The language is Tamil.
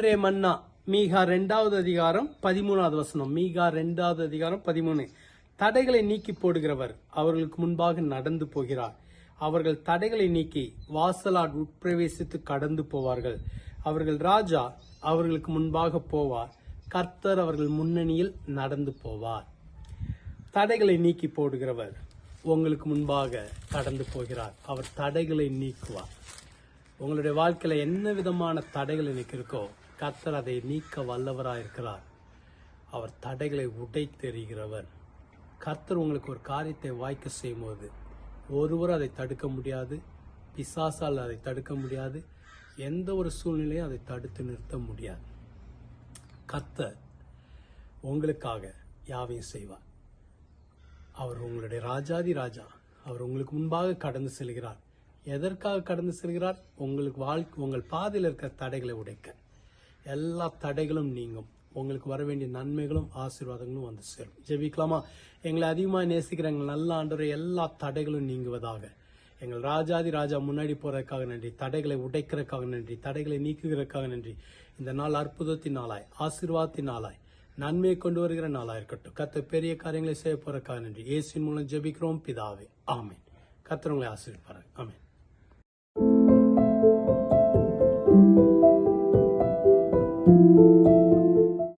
நீரே மன்னா. மீகா ரெண்டாவது அதிகாரம் பதிமூணாவது வசனம். மீகா ரெண்டாவது அதிகாரம் பதிமூணு. தடைகளை நீக்கி போடுகிறவர் அவர்களுக்கு முன்பாக நடந்து போகிறார். அவர்கள் தடைகளை நீக்கி வாசலாட் உட்பிரவேசித்து கடந்து போவார்கள். அவர்கள் ராஜா அவர்களுக்கு முன்பாக போவார். கர்த்தர் அவர்கள் முன்னணியில் நடந்து போவார். தடைகளை நீக்கி போடுகிறவர் உங்களுக்கு முன்பாக கடந்து போகிறார். அவர் தடைகளை நீக்குவார். உங்களுடைய வாழ்க்கையில் என்ன விதமான தடைகள் எனக்கு இருக்கோ கர்த்தர் அதை நீக்க வல்லவராக இருக்கிறார் அவர் தடைகளை உடைத்தெறிகிறவர் கர்த்தர் உங்களுக்கு ஒரு காரியத்தை வாய்க்க செய்யும்போது ஒருவர் அதை தடுக்க முடியாது பிசாசால் அதை தடுக்க முடியாது எந்த ஒரு சூழ்நிலையும் அதை தடுத்து நிறுத்த முடியாது. கர்த்தர் உங்களுக்காக யாவையும் செய்வார். அவர் உங்களுடைய ராஜாதி ராஜா. அவர் உங்களுக்கு முன்பாக கடந்து செல்கிறார். எதற்காக கடந்து செல்கிறார்? உங்களுக்கு வாழ்க்கை உங்கள் பாதையில் இருக்கிற தடைகளை உடைக்க. எல்லா தடைகளும் நீங்கும். உங்களுக்கு வர வேண்டிய நன்மைகளும் ஆசீர்வாதங்களும் வந்து சேரும். ஜெபிக்கலாமா? எங்களை அதிகமாக நேசிக்கிற எங்கள் நல்ல ஆண்டவரை எல்லா தடைகளும் நீங்குவதாக. எங்கள் ராஜாதி ராஜா முன்னாடி போறதுக்காக நன்றி தடைகளை உடைக்கிறதுக்காக நன்றி தடைகளை நீக்குகிறதுக்காக நன்றி. இந்த நாள் அற்புதத்தின் நாளாய் ஆசீர்வாதத்தின் நாளாய் நன்மையை கொண்டு வருகிற நாளாக இருக்கட்டும். கத்த பெரிய காரியங்களை செய்ய போறதுக்காக நன்றி. ஏசின் மூலம் ஜெபிக்கிறோம் பிதாவே. ஆமேன். கர்த்தர் உங்களை ஆசீர்வதிப்பார்